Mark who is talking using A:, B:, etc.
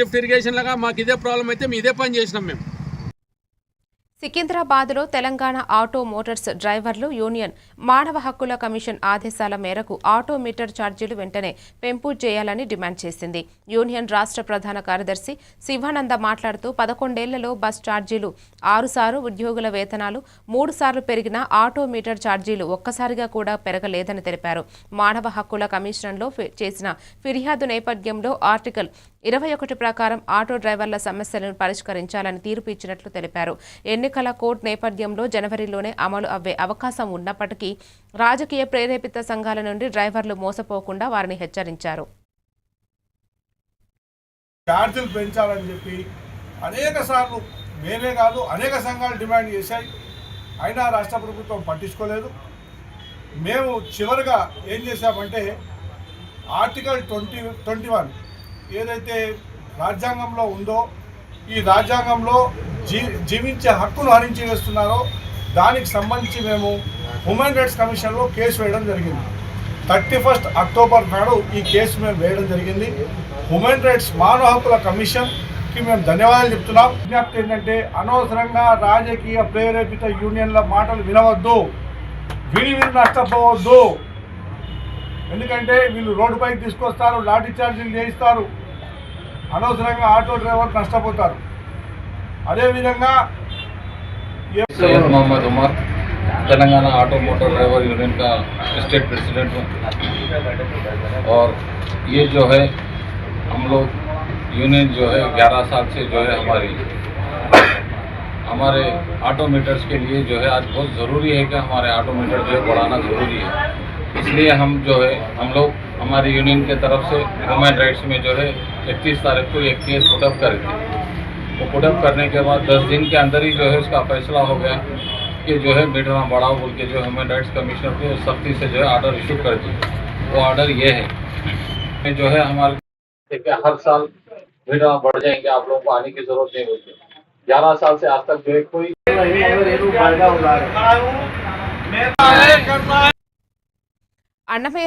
A: Lift irrigation లాగా మాకు ఇదే ప్రాబ్లం అయితే మేము ఇదే పని చేసినాం మేము.
B: సికింద్రాబాద్లో తెలంగాణ ఆటో మోటార్స్ డ్రైవర్లు యూనియన్ మానవ హక్కుల కమిషన్ ఆదేశాల మేరకు ఆటో మీటర్ ఛార్జీలు వెంటనే పెంపు చేయాలని డిమాండ్ చేసింది. యూనియన్ రాష్ట్ర ప్రధాన కార్యదర్శి శివానంద మాట్లాడుతూ పదకొండేళ్ళలో బస్ ఛార్జీలు ఆరుసార్లు ఉద్యోగుల వేతనాలు మూడు సార్లు పెరిగిన ఆటో మీటర్ ఛార్జీలు ఒక్కసారిగా కూడా పెరగలేదని తెలిపారు. మానవ హక్కుల కమిషన్లో చేసిన ఫిర్యాదు నేపథ్యంలో ఆర్టికల్ ఇరవై ఒకటి ప్రకారం ఆటో డ్రైవర్ల సమస్యలను పరిష్కరించాలని తీర్పు ఇచ్చినట్లు తెలిపారు. ఎన్నికల కోడ్ నేపథ్యంలో జనవరిలోనే అమలు అవ్వే అవకాశం ఉన్నప్పటికీ రాజకీయ ప్రేరేపిత సంఘాల నుండి డ్రైవర్లు మోసపోకుండా వారిని హెచ్చరించారు.
C: ఛార్జీలు పెంచాలని చెప్పి అనేక సార్లు వేరే కాదు అనేక సంఘాలు డిమాండ్ చేశాయి. అయినా రాష్ట్ర ప్రభుత్వం పట్టించుకోలేదు. మేము చివరిగా ఏం చేశామంటే ఆర్టికల్ ట్వంటీ ట్వంటీ వన్ ఏదైతే రాజ్యాంగంలో ఉందో ఈ రాజ్యాంగంలో జీ జీవించే హక్కును హరించి వేస్తున్నారో దానికి సంబంధించి మేము హ్యూమన్ రైట్స్ కమిషన్లో కేసు వేయడం జరిగింది. థర్టీ ఫస్ట్ అక్టోబర్ నాడు ఈ కేసు మేము వేయడం జరిగింది. హ్యూమన్ రైట్స్ మానవ హక్కుల కమిషన్కి మేము ధన్యవాదాలు చెప్తున్నాం. విజ్ఞప్తి ఏంటంటే అనవసరంగా రాజకీయ ప్రేరేపిత యూనియన్ల మాటలు వినవద్దు. విని విని నష్టపోవద్దు. ఎందుకంటే వీళ్ళు రోడ్డుపైకి తీసుకొస్తారు లాఠీ చార్జీలు చేయిస్తారు. అనవసరంగా ఆటో డ్రైవర్ నష్టపోతారు అదేవిధంగా ఏ-
D: Syed Mohammed Umar Telangana auto motor driver union का स्टेट प्रेसिडेंट हूँ और ये जो है हम लोग यूनियन जो है 11 साल से जो है हमारी हमारे ऑटो मीटर्स के लिए जो है आज बहुत ज़रूरी है कि हमारे ऑटो मीटर जो है बढ़ाना ज़रूरी है इसलिए हम जो है हम लोग हमारी यूनियन के तरफ़ से ह्यूमन राइट्स में जो है इकतीस तारीख को एक केस पुटअप कर दी वो पुटअप करने के बाद दस दिन के अंदर ही जो है उसका फैसला हो गया कि जो है मीठना बढ़ाओ बोल के जो है ह्यूमन राइट्स कमिश्नर को सख्ती से जो है ऑर्डर इशू कर दिया वो ऑर्डर ये है। जो है हमारे हर साल मीठना बढ़ जाएँगे, आप लोगों को आने की ज़रूरत नहीं होती। ग्यारह साल से आज तक जो है कोई
B: अण्णमय